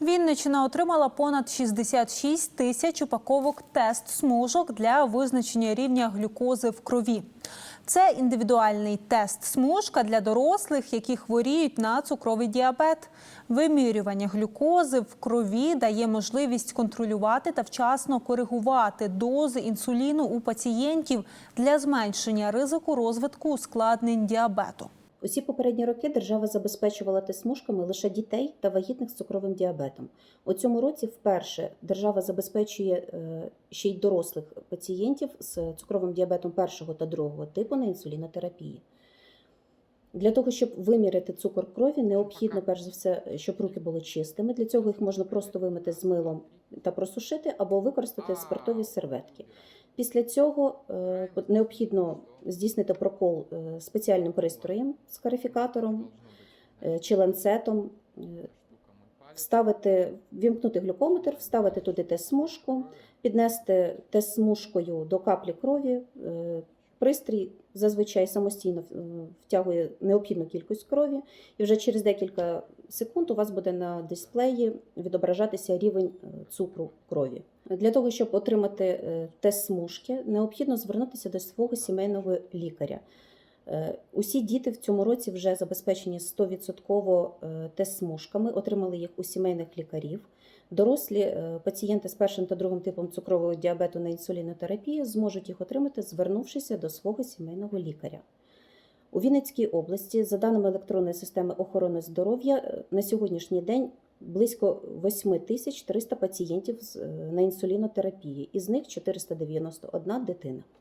Вінниччина отримала понад 66 тисяч упаковок тест смужок для визначення рівня глюкози в крові. Це індивідуальний тест смужка для дорослих, які хворіють на цукровий діабет. Вимірювання глюкози в крові дає можливість контролювати та вчасно коригувати дози інсуліну у пацієнтів для зменшення ризику розвитку ускладнень діабету. Усі попередні роки держава забезпечувала тисмушками лише дітей та вагітних з цукровим діабетом. У цьому році вперше держава забезпечує е, ще й дорослих пацієнтів з цукровим діабетом першого та другого типу на інсулінотерапії. Для того, щоб виміряти цукор крові, необхідно, перш за все, щоб руки були чистими. Для цього їх можна просто вимити з милом та просушити або використати спиртові серветки. Після цього е, необхідно здійснити прокол е, спеціальним пристроєм з карифікатором е, чи ланцетом, е, вставити, вімкнути глюкометр, вставити туди тест-смужку, піднести тест-смужкою до каплі крові. Пристрій зазвичай самостійно е, втягує необхідну кількість крові, і вже через декілька секунд у вас буде на дисплеї відображатися рівень е, цукру крові. Для того, щоб отримати е, тест смужки, необхідно звернутися до свого сімейного лікаря. Е, Усі діти в цьому році вже забезпечені 100% е, тест-смужками, отримали їх у сімейних лікарів. Дорослі е, пацієнти з першим та другим типом цукрового діабету на інсулінотерапії зможуть їх отримати, звернувшися до свого сімейного лікаря. У Вінницькій області, за даними електронної системи охорони здоров'я, на сьогоднішній день близько 8 тисяч 300 пацієнтів на інсулінотерапії, із них 491 дитина.